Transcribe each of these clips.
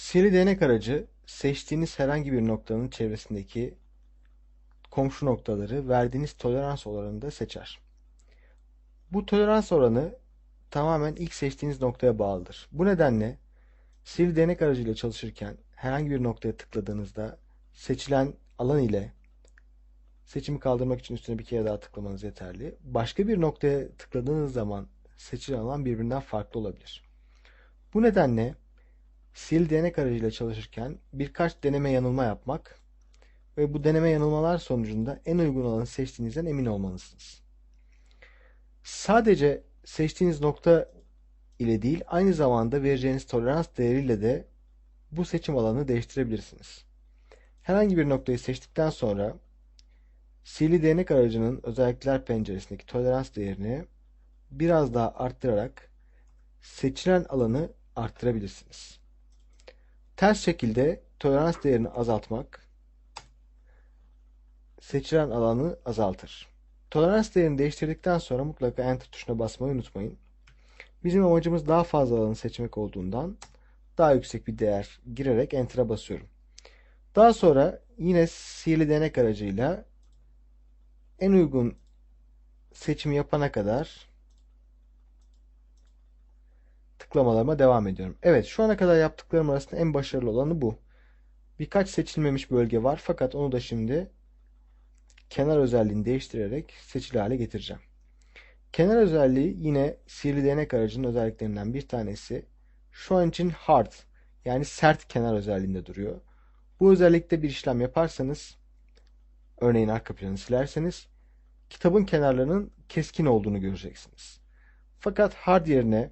Seri değnek aracı seçtiğiniz herhangi bir noktanın çevresindeki komşu noktaları verdiğiniz tolerans oranında seçer. Bu tolerans oranı tamamen ilk seçtiğiniz noktaya bağlıdır. Bu nedenle sihirli değnek aracıyla çalışırken herhangi bir noktaya tıkladığınızda seçilen alan ile seçimi kaldırmak için üstüne bir kere daha tıklamanız yeterli. Başka bir noktaya tıkladığınız zaman seçilen alan birbirinden farklı olabilir. Bu nedenle sil değnek aracıyla çalışırken birkaç deneme yanılma yapmak ve bu deneme yanılmalar sonucunda en uygun olanı seçtiğinizden emin olmalısınız. Sadece seçtiğiniz nokta ile değil aynı zamanda vereceğiniz tolerans değeriyle de bu seçim alanını değiştirebilirsiniz. Herhangi bir noktayı seçtikten sonra sihirli değnek aracının özellikler penceresindeki tolerans değerini biraz daha arttırarak seçilen alanı arttırabilirsiniz. Ters şekilde tolerans değerini azaltmak seçilen alanı azaltır. Tolerans değerini değiştirdikten sonra mutlaka Enter tuşuna basmayı unutmayın. Bizim amacımız daha fazla alanı seçmek olduğundan daha yüksek bir değer girerek Enter'a basıyorum. Daha sonra yine sihirli değnek aracıyla en uygun seçimi yapana kadar tıklamalarıma devam ediyorum. Evet şu ana kadar yaptıklarım arasında en başarılı olanı bu. Birkaç seçilmemiş bölge var fakat onu da şimdi kenar özelliğini değiştirerek seçili hale getireceğim. Kenar özelliği yine sihirli değnek aracının özelliklerinden bir tanesi. Şu an için hard yani sert kenar özelliğinde duruyor. Bu özellikte bir işlem yaparsanız örneğin arka planı silerseniz kitabın kenarlarının keskin olduğunu göreceksiniz. Fakat hard yerine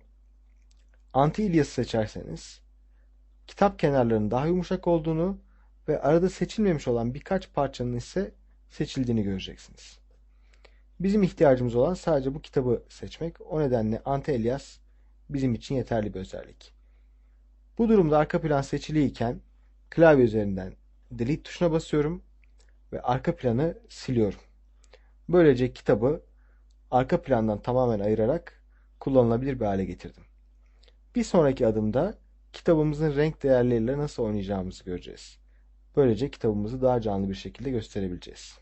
anti-alias seçerseniz kitap kenarlarının daha yumuşak olduğunu ve arada seçilmemiş olan birkaç parçanın ise seçildiğini göreceksiniz. Bizim ihtiyacımız olan sadece bu kitabı seçmek. O nedenle anti-alias bizim için yeterli bir özellik. Bu durumda arka plan seçiliyken klavye üzerinden delete tuşuna basıyorum ve arka planı siliyorum. Böylece kitabı arka plandan tamamen ayırarak kullanılabilir bir hale getirdim. Bir sonraki adımda kitabımızın renk değerleriyle nasıl oynayacağımızı göreceğiz. Böylece kitabımızı daha canlı bir şekilde gösterebileceğiz.